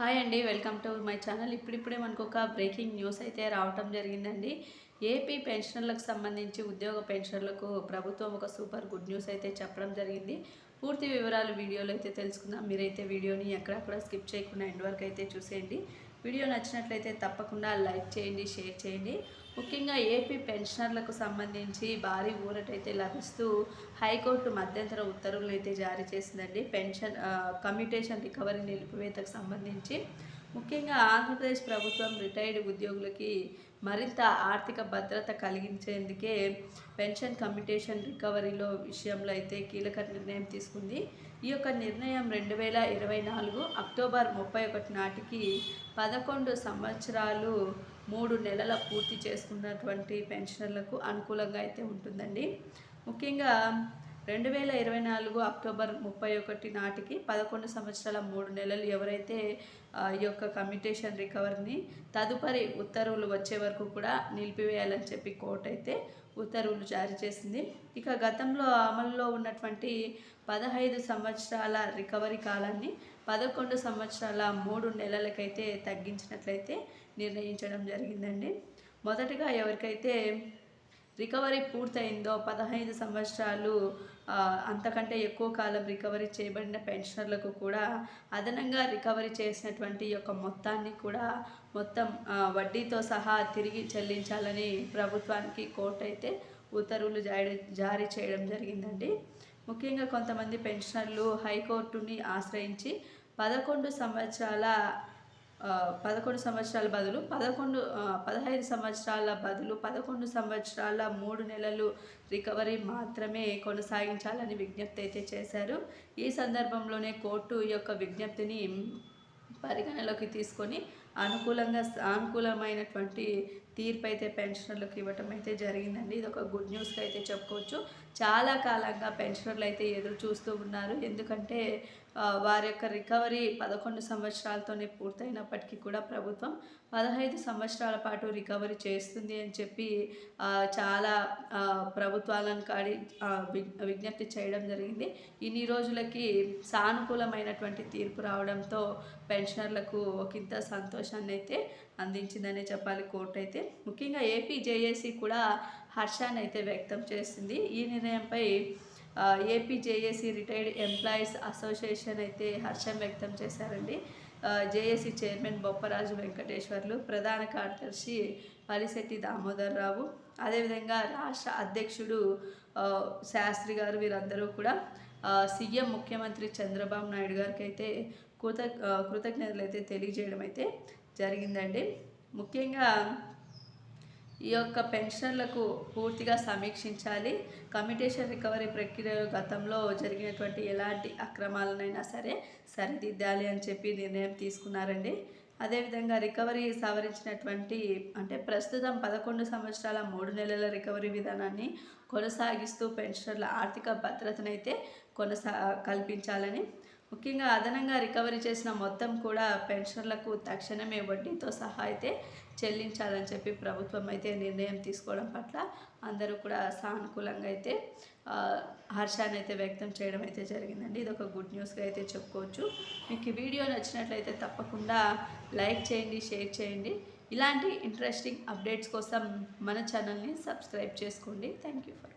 Hi అండి welcome to my channel. ఇప్పుడిప్పుడే మనకు ఒక బ్రేకింగ్ న్యూస్ అయితే రావటం జరిగిందండి. ఏపీ పెన్షనర్లకు సంబంధించి ఉద్యోగ పెన్షనర్లకు ప్రభుత్వం ఒక సూపర్ గుడ్ న్యూస్ అయితే చెప్పడం జరిగింది. పూర్తి వివరాలు వీడియోలో అయితే తెలుసుకుందాం. మీరైతే వీడియోని ఎక్కడక్కడ స్కిప్ చేయకుండా ఎండ్ వరకు అయితే చూసేయండి. వీడియో నచ్చినట్లయితే తప్పకుండా లైక్ చేయండి షేర్ చేయండి. ముఖ్యంగా ఏపీ పెన్షనర్లకు సంబంధించి భారీ ఊరటైతే లభిస్తూ హైకోర్టు మధ్యంతర ఉత్తర్వులు అయితే జారీ చేసిందండి. పెన్షన్ కమ్యూటేషన్ రికవరీ నిలిపివేతకు సంబంధించి ముఖ్యంగా ఆంధ్రప్రదేశ్ ప్రభుత్వం రిటైర్డ్ ఉద్యోగులకి మరింత ఆర్థిక భద్రత కలిగించేందుకే పెన్షన్ కమ్యూటేషన్ రికవరీలో విషయంలో అయితే కీలక నిర్ణయం తీసుకుంది. ఈ యొక్క నిర్ణయం రెండు వేల ఇరవై నాలుగు అక్టోబర్ ముప్పై ఒకటి నాటికి పదకొండు సంవత్సరాలు మూడు నెలల పూర్తి చేసుకున్నటువంటి పెన్షనర్లకు అనుకూలంగా అయితే ఉంటుందండి. ముఖ్యంగా రెండు వేల ఇరవై నాలుగు అక్టోబర్ ముప్పై ఒకటి నాటికి పదకొండు సంవత్సరాల మూడు నెలలు ఎవరైతే ఈ యొక్క కమ్యూటేషన్ రికవర్ని తదుపరి ఉత్తర్వులు వచ్చే వరకు కూడా నిలిపివేయాలని చెప్పి కోర్టు అయితే ఉత్తర్వులు జారీ చేసింది. ఇక గతంలో అమల్లో ఉన్నటువంటి పదహైదు సంవత్సరాల రికవరీ కాలాన్ని పదకొండు సంవత్సరాల మూడు నెలలకైతే తగ్గించినట్లయితే నిర్ణయించడం జరిగిందండి. మొదటగా ఎవరికైతే రికవరీ పూర్తయిందో పదహైదు సంవత్సరాలు అంతకంటే ఎక్కువ కాలం రికవరీ చేయబడిన పెన్షనర్లకు కూడా అదనంగా రికవరీ చేసినటువంటి యొక్క మొత్తాన్ని కూడా మొత్తం వడ్డీతో సహా తిరిగి చెల్లించాలని ప్రభుత్వానికి కోర్టు అయితే ఉత్తర్వులు జారీ జారీ చేయడం జరిగిందండి. ముఖ్యంగా కొంతమంది పెన్షనర్లు హైకోర్టుని ఆశ్రయించి పదకొండు సంవత్సరాల పదకొండు సంవత్సరాల బదులు పదకొండు పదహైదు సంవత్సరాల బదులు పదకొండు సంవత్సరాల మూడు నెలలు రికవరీ మాత్రమే కొనసాగించాలని విజ్ఞప్తి అయితే చేశారు. ఈ సందర్భంలోనే కోర్టు యొక్క విజ్ఞప్తిని పరిగణలోకి తీసుకొని అనుకూలంగా అనుకూలమైనటువంటి తీర్పు అయితే పెన్షనర్లకు ఇవ్వటం అయితే జరిగిందండి. ఇది ఒక గుడ్ న్యూస్గా అయితే చెప్పుకోవచ్చు. చాలా కాలంగా పెన్షనర్లు అయితే ఎదురు చూస్తూ ఉన్నారు. ఎందుకంటే వారి యొక్క రికవరీ పదకొండు సంవత్సరాలతోనే పూర్తయినప్పటికీ కూడా ప్రభుత్వం పదహైదు సంవత్సరాల పాటు రికవరీ చేస్తుంది అని చెప్పి చాలా ప్రభుత్వాలను కాడి విజ్ఞప్తి చేయడం జరిగింది. ఇన్ని రోజులకి సానుకూలమైనటువంటి తీర్పు రావడంతో పెన్షనర్లకు ఒకంత సంతోషాన్ని అయితే అందించిందనే చెప్పాలి కోర్టు అయితే. ముఖ్యంగా ఏపీ జేఏసీ కూడా హర్షాన్ని అయితే వ్యక్తం చేసింది. ఈ నిర్ణయంపై AP JAC retired employees association అయితే హర్షం వ్యక్తం చేశారండి. జేఏసీ చైర్మన్ బొప్పరాజు వెంకటేశ్వర్లు ప్రధాన కార్యదర్శి పలిశెట్టి దామోదర్ రావు అదేవిధంగా రాష్ట్ర అధ్యక్షుడు శాస్త్రి గారు వీరందరూ కూడా సీఎం ముఖ్యమంత్రి చంద్రబాబు నాయుడు గారికి అయితే కృత కృతజ్ఞతలు అయితే తెలియజేయడం అయితే జరిగిందండి. ముఖ్యంగా ఈ యొక్క పెన్షన్లకు పూర్తిగా సమీక్షించాలి. కమ్యూటేషన్ రికవరీ ప్రక్రియలో గతంలో జరిగినటువంటి ఎలాంటి అక్రమాలనైనా సరే సరిదిద్దాలి అని చెప్పి నిర్ణయం తీసుకున్నారండి. అదేవిధంగా రికవరీ సవరించినటువంటి అంటే ప్రస్తుతం పదకొండు సంవత్సరాల మూడు నెలల రికవరీ విధానాన్ని కొనసాగిస్తూ పెన్షనర్ల ఆర్థిక భద్రతనైతే కొనసా కల్పించాలని ముఖ్యంగా అదనంగా రికవరీ చేసిన మొత్తం కూడా పెన్షన్లకు తక్షణమే వడ్డీతో సహా అయితే చెల్లించాలని చెప్పి ప్రభుత్వం అయితే నిర్ణయం తీసుకోవడం పట్ల అందరూ కూడా సానుకూలంగా అయితే హర్షాన్ని అయితే వ్యక్తం చేయడం అయితే జరిగిందండి. ఇది ఒక గుడ్ న్యూస్గా అయితే చెప్పుకోవచ్చు. మీకు ఈ వీడియో నచ్చినట్లయితే తప్పకుండా లైక్ చేయండి షేర్ చేయండి. ఇలాంటి ఇంట్రెస్టింగ్ అప్డేట్స్ కోసం మన ఛానల్ని సబ్స్క్రైబ్ చేసుకోండి. Thank you for